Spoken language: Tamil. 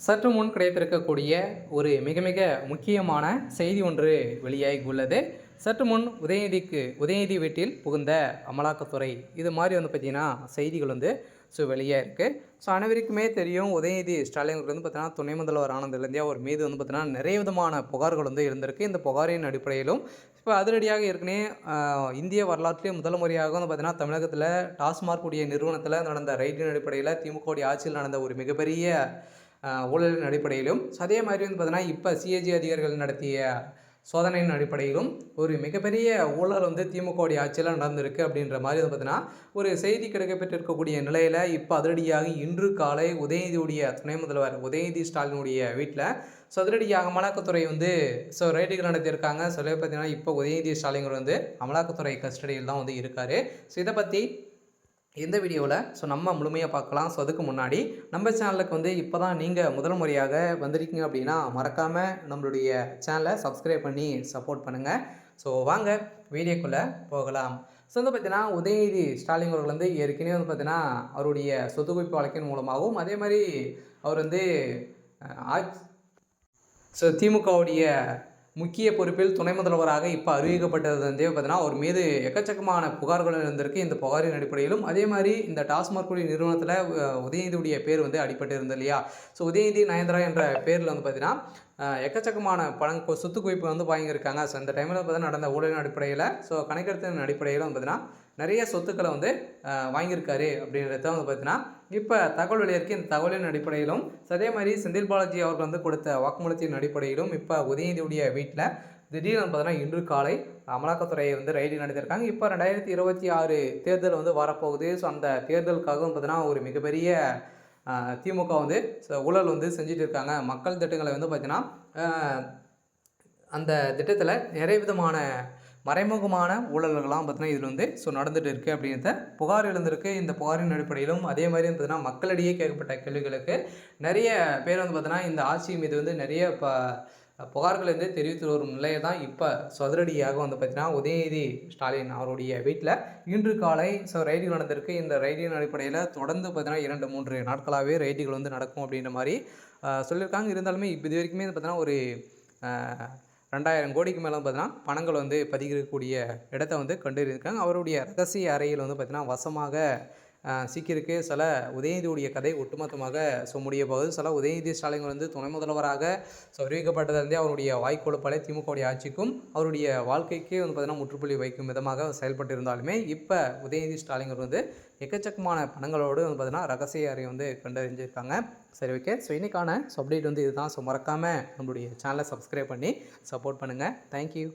சற்று முன் கிடைத்திருக்கக்கூடிய ஒரு மிக மிக முக்கியமான செய்தி ஒன்று வெளியாகி உள்ளது சற்று முன் உதயநிதிக்கு உதயநிதி வீட்டில் புகுந்த அமலாக்கத்துறை இது மாதிரி வந்து பார்த்திங்கன்னா செய்திகள் வந்து ஸோ வெளியாக இருக்குது ஸோ அனைவருக்குமே தெரியும் உதயநிதி ஸ்டாலின் வந்து பார்த்தீங்கன்னா துணை முதல்வர் ஆனந்திலேருந்தே அவர் மீது வந்து பார்த்தீங்கன்னா நிறைய விதமான புகார்கள் வந்து இருந்திருக்கு இந்த புகாரின் அடிப்படையிலும் இப்போ அதிரடியாக ஏற்கனவே இந்திய வரலாற்றிலே முதல் முறையாக வந்து பார்த்தீங்கன்னா தமிழகத்தில் டாஸ்மார்க் உடைய நிறுவனத்தில் நடந்த ரைடின் அடிப்படையில் திமுகவுடைய ஆட்சியில் நடந்த ஒரு மிகப்பெரிய ஊழலின் அடிப்படையிலும். அதே மாதிரி வந்து பார்த்தீங்கன்னா இப்போ சிஏஜி அதிகாரிகள் நடத்திய சோதனையின் அடிப்படையிலும் ஒரு மிகப்பெரிய ஊழல் வந்து திமுகவுடைய ஆட்சியில் நடந்திருக்கு அப்படின்ற மாதிரி வந்து பார்த்தீங்கன்னா ஒரு செய்தி கிடைக்கப்பட்டிருக்கக்கூடிய நிலையில் இப்போ அதிரடியாக இன்று காலை உதயநிதியுடைய துணை முதல்வர் உதயநிதி ஸ்டாலினுடைய வீட்டில் ஸோ அமலாக்கத்துறை வந்து ஸோ ரைடுகள் நடத்தியிருக்காங்க. சொல்லி பார்த்தீங்கன்னா இப்போ உதயநிதி ஸ்டாலின் வந்து அமலாக்கத்துறை கஸ்டடியில் தான் வந்து இருக்கார். ஸோ இதை பற்றி இந்த வீடியோவில் ஸோ நம்ம முழுமையாக பார்க்கலாம். ஸோ அதுக்கு முன்னாடி நம்ம சேனலுக்கு வந்து இப்போ தான் நீங்கள் முதல் முறையாக வந்திருக்கீங்க அப்படின்னா மறக்காமல் நம்மளுடைய சேனலை சப்ஸ்கிரைப் பண்ணி சப்போர்ட் பண்ணுங்கள் ஸோ வாங்க வீடியோக்குள்ளே போகலாம். ஸோ வந்து பார்த்தீங்கன்னா உதயநிதி ஸ்டாலின் அவர்கள் வந்து ஏற்கனவே வந்து பார்த்தீங்கன்னா அவருடைய சொத்து குவிப்பு வழக்கின் மூலமாகவும் அதே மாதிரி அவர் வந்து அஹ், ஆட்சி ஸோ திமுகவுடைய முக்கிய பொறுப்பில் துணை முதல்வராக இப்போ அறிவிக்கப்பட்டது வந்து பார்த்தீங்கன்னா அவர் மீது எக்கச்சக்கமான புகார்கள் இருந்திருக்கு. இந்த புகாரின் அடிப்படையிலும் அதே மாதிரி இந்த டாஸ்மாக் உடைய நிறுவனத்தில் உதயநிதியுடைய பேர் வந்து அடிபட்டு இருந்தது இல்லையா? ஸோ உதயநிதி நயன்தரா என்ற பேரில் வந்து பார்த்தீங்கன்னா எக்கச்சக்கமான பணம் சொத்து குவிப்பு வந்து வாங்கியிருக்காங்க. ஸோ இந்த டைமில் பார்த்தீங்கன்னா நடந்த ஊழலின் அடிப்படையில் ஸோ கணக்கெடுத்தின் அடிப்படையில் வந்து பார்த்தீங்கன்னா நிறைய சொத்துக்களை வந்து வாங்கியிருக்காரு அப்படின்றத வந்து பார்த்தீங்கன்னா இப்போ தகவல் வெளியிருக்கு இந்த தகவலின் அடிப்படையிலும் அதே மாதிரி செந்தில் பாலாஜி அவர்கள் வந்து கொடுத்த வாக்குமூலத்தின் அடிப்படையிலும் இப்போ உதயநிதியுடைய வீட்டில் திடீர்னு பார்த்தீங்கன்னா இன்று காலை அமலாக்கத்துறையை வந்து ரைடு நடத்தியிருக்காங்க. இப்போ ரெண்டாயிரத்தி இருபத்தி ஆறு தேர்தல் வந்து வரப்போகுது. ஸோ அந்த தேர்தலுக்காகவும் பார்த்தீங்கன்னா ஒரு மிகப்பெரிய திமுக வந்து ஊழல் வந்து செஞ்சுட்டு இருக்காங்க மக்கள் திட்டங்களை வந்து பார்த்தீங்கன்னா அந்த திட்டத்தில் நிறைய விதமான மறைமுகமான ஊழல்கள்லாம் பார்த்தீங்கன்னா இதில் வந்து ஸோ நடந்துட்டு இருக்குது அப்படின்றத புகார் எழுந்திருக்கு. இந்த புகாரின் அடிப்படையிலும் அதே மாதிரி பார்த்தீங்கன்னா மக்களிடையே கேட்கப்பட்ட கேள்விகளுக்கு நிறைய பேர் வந்து பார்த்தீங்கன்னா இந்த ஆட்சி மீது வந்து நிறைய ப புகார்கள் வந்து தெரிவித்து வரும் நிலையை தான் இப்போ சதுரடியாக வந்து பார்த்தீங்கன்னா உதயநிதி ஸ்டாலின் அவருடைய வீட்டில் இன்று காலை ஸோ ரைடிங் நடந்திருக்கு. இந்த ரைடின் அடிப்படையில் தொடர்ந்து பார்த்தீங்கன்னா இரண்டு மூன்று நாட்களாகவே ரைடுகள் வந்து நடக்கும் அப்படின்ற மாதிரி சொல்லியிருக்காங்க. இருந்தாலுமே இப்போ இது வரைக்குமே வந்து பார்த்தீங்கன்னா ஒரு ரெண்டாயிரம் கோடிக்கு மேலே பார்த்தீங்கன்னா பணங்கள் வந்து பதிக்கக்கூடிய இடத்த வந்து கண்டறியிருக்காங்க அவருடைய ரகசிய அறையில் வந்து பார்த்திங்கன்னா வசமாக சீக்கியருக்கு சில உதயநிதியுடைய கதை ஒட்டுமொத்தமாக ஸோ முடிய போகுது. சில உதயநிதி ஸ்டாலின் வந்து துணை முதல்வராக ஸோ அறிவிக்கப்பட்டதிலிருந்தே அவருடைய வாய்க்கொழுப்பாலே திமுகவுடைய ஆட்சிக்கும் அவருடைய வாழ்க்கைக்கு வந்து பார்த்திங்கன்னா முற்றுப்புள்ளி வைக்கும் விதமாக செயல்பட்டு இருந்தாலுமே இப்போ உதயநிதி ஸ்டாலின் வந்து எக்கச்சக்கமான பணங்களோடு வந்து பார்த்திங்கன்னா ரகசிய அறை வந்து கண்டறிஞ்சிருக்காங்க. சரி ஓகே ஸோ இன்றைக்கான ஸோ அப்டேட் வந்து இதுதான். ஸோ மறக்காமல் நம்மளுடைய சேனலை சப்ஸ்கிரைப் பண்ணி சப்போர்ட் பண்ணுங்கள் தேங்க்யூ